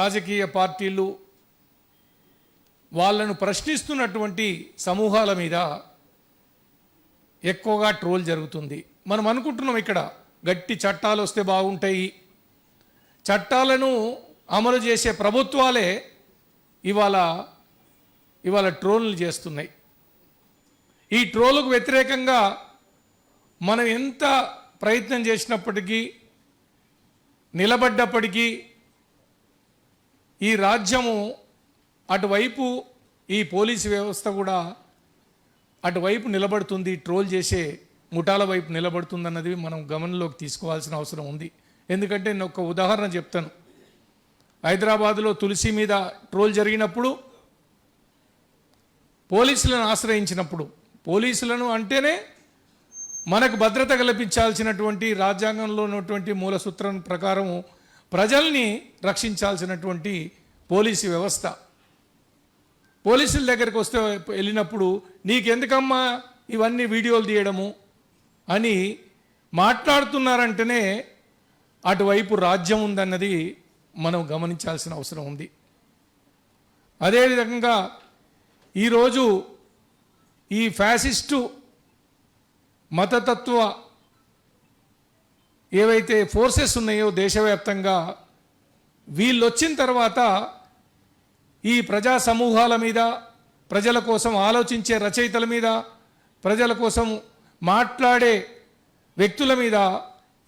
రాజకీయ పార్టీలు వాళ్ళను ప్రశ్నిస్తున్నటువంటి సమూహాల మీద ఎక్కువగా ట్రోల్ జరుగుతుంది. మనం అనుకుంటున్నాం ఇక్కడ గట్టి చట్టాలు వస్తే బాగుంటాయి. చట్టాలను అమలు చేసే ప్రభుత్వాలే ఇవాళ ఇవాళ ట్రోల్లు చేస్తున్నాయి. ఈ ట్రోలుకు వ్యతిరేకంగా మనం ఎంత ప్రయత్నం చేసినప్పటికీ నిలబడ్డప్పటికీ ఈ రాజ్యము అటువైపు ఈ పోలీసు వ్యవస్థ కూడా అటువైపు నిలబడుతుంది ట్రోల్ చేసే ముఠాల వైపు నిలబడుతుందన్నది మనం గమనంలోకి తీసుకోవాల్సిన అవసరం ఉంది. ఎందుకంటే నేను ఒక ఉదాహరణ చెప్తాను. హైదరాబాదులో తులసి మీద ట్రోల్ జరిగినప్పుడు పోలీసులను ఆశ్రయించినప్పుడు పోలీసులను అంటేనే మనకు భద్రత కల్పించాల్సినటువంటి రాజ్యాంగంలో ఉన్నటువంటి మూల సూత్రం ప్రకారం ప్రజల్ని రక్షించాల్సినటువంటి పోలీసు వ్యవస్థ. పోలీసుల దగ్గరికి వస్తే వెళ్ళినప్పుడు నీకెందుకమ్మా ఇవన్నీ వీడియోలు తీయడము? అని మాట్లాడుతున్నారంటేనే అటువైపు రాజ్యం ఉందన్నది మనం గమనించాల్సిన అవసరం ఉంది. అదేవిధంగా ఈరోజు ఈ ఫ్యాసిస్టు మతతత్వ ఏవైతే ఫోర్సెస్ ఉన్నాయో దేశవ్యాప్తంగా వీళ్ళు వచ్చిన తర్వాత ఈ ప్రజా సమూహాల మీద ప్రజల కోసం ఆలోచించే రచయితల మీద ప్రజల కోసం మాట్లాడే వ్యక్తుల మీద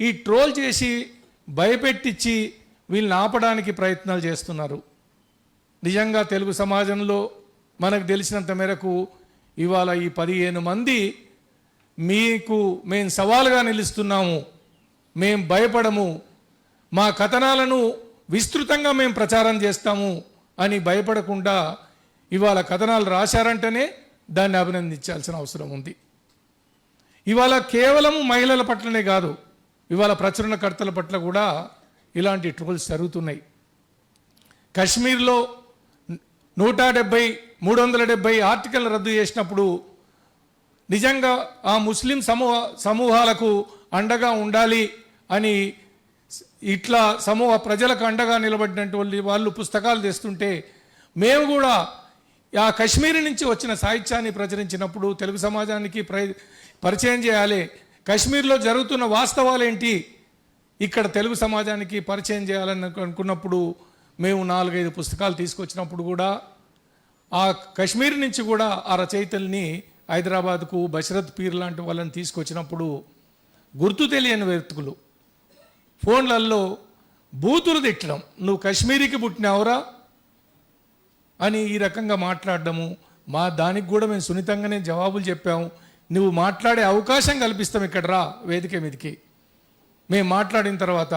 ఈ ట్రోల్ చేసి భయపెట్టించి వీళ్ళని ఆపడానికి ప్రయత్నాలు చేస్తున్నారు. నిజంగా తెలుగు సమాజంలో మనకు తెలిసినంత మేరకు ఇవాళ ఈ పదిహేను మంది మీకు మేము సవాలుగా నిలుస్తున్నాము. మేం భయపడము. మా కథనాలను విస్తృతంగా మేము ప్రచారం చేస్తాము అని భయపడకుండా ఇవాళ కథనాలు రాశారంటేనే దాన్ని అభినందించాల్సిన అవసరం ఉంది. ఇవాళ కేవలం మహిళల పట్లనే కాదు ఇవాళ ప్రచురణకర్తల పట్ల కూడా ఇలాంటి ట్రోల్స్ జరుగుతున్నాయి. కశ్మీర్లో నూట డెబ్బై మూడు వందల డెబ్బై ఆర్టికల్ రద్దు చేసినప్పుడు నిజంగా ఆ ముస్లిం సమూహ సమూహాలకు అండగా ఉండాలి అని ఇట్లా సమూహ ప్రజలకు అండగా నిలబడినటువంటి వాళ్ళు పుస్తకాలు తెస్తుంటే మేము కూడా ఆ కశ్మీర్ నుంచి వచ్చిన సాహిత్యాన్ని ప్రచురించినప్పుడు తెలుగు సమాజానికి పరిచయం చేయాలి. కశ్మీర్లో జరుగుతున్న వాస్తవాలేంటి ఇక్కడ తెలుగు సమాజానికి పరిచయం చేయాలని అనుకున్నప్పుడు మేము నాలుగైదు పుస్తకాలు తీసుకొచ్చినప్పుడు కూడా ఆ కశ్మీర్ నుంచి కూడా ఆ రచయితల్ని హైదరాబాద్కు బశరత్ పీర్ లాంటి వాళ్ళని తీసుకొచ్చినప్పుడు గుర్తు తెలియని వ్యక్తులు. ఫోన్లలో బూతులు తిట్టడం నువ్వు కశ్మీరీకి పుట్టినావురా? అని ఈ రకంగా మాట్లాడడము మా దానికి కూడా మేము సున్నితంగానే జవాబులు చెప్పాము. నువ్వు మాట్లాడే అవకాశం కల్పిస్తాం ఇక్కడ రా వేదిక మీదకి. మేము మాట్లాడిన తర్వాత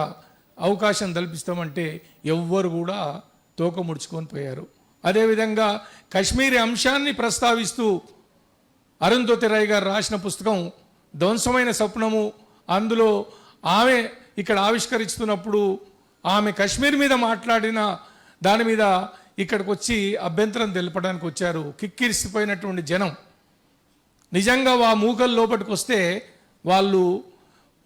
అవకాశం కల్పిస్తామంటే ఎవ్వరు కూడా తోక ముడుచుకొని పోయారు. అదేవిధంగా కశ్మీరీ అంశాన్ని ప్రస్తావిస్తూ అరుంధతి రాయ్ గారు రాసిన పుస్తకం ధ్వంసమైన స్వప్నము అందులో ఆమె ఇక్కడ ఆవిష్కరిస్తున్నప్పుడు ఆమె కశ్మీర్ మీద మాట్లాడిన దాని మీద ఇక్కడికి వచ్చి అభ్యంతరం తెలపడానికి వచ్చారు. కిక్కిరిసిపోయినటువంటి జనం. నిజంగా ఆ మూకలు లోపలికి వస్తే వాళ్ళు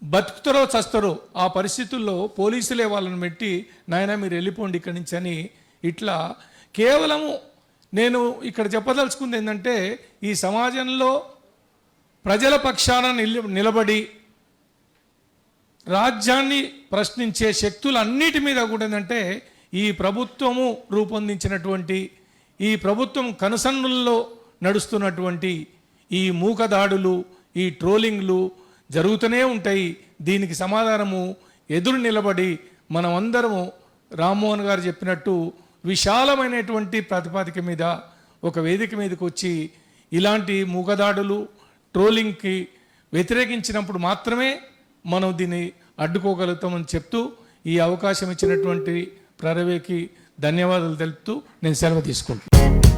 బతుకుతారో చస్తారో ఆ పరిస్థితుల్లో పోలీసులే వాళ్ళని పెట్టి నాయన మీరు వెళ్ళిపోండి ఇక్కడి నుంచి అని ఇట్లా కేవలము నేను ఇక్కడ చెప్పదలుచుకుంది ఏంటంటే ఈ సమాజంలో ప్రజల పక్షాన నిలబడి రాజ్యాన్ని ప్రశ్నించే శక్తులన్నిటి మీద కూడా ఏంటంటే ఈ ప్రభుత్వము రూపొందించినటువంటి ఈ ప్రభుత్వం కనుసన్నుల్లో నడుస్తున్నటువంటి ఈ మూకదాడులు ఈ ట్రోలింగ్లు జరుగుతూనే ఉంటాయి. దీనికి సమాధానము ఎదురు నిలబడి మనమందరము రామ్మోహన్ గారు చెప్పినట్టు విశాలమైనటువంటి ప్రాతిపాదిక మీద ఒక వేదిక మీదకి వచ్చి ఇలాంటి మూగదాడులు ట్రోలింగ్కి వ్యతిరేకించినప్పుడు మాత్రమే మనం దీన్ని అడ్డుకోగలుగుతామని చెప్తూ ఈ అవకాశం ఇచ్చినటువంటి ప్రరవేకి ధన్యవాదాలు తెలుపుతూ నేను సెలవు తీసుకుంటాను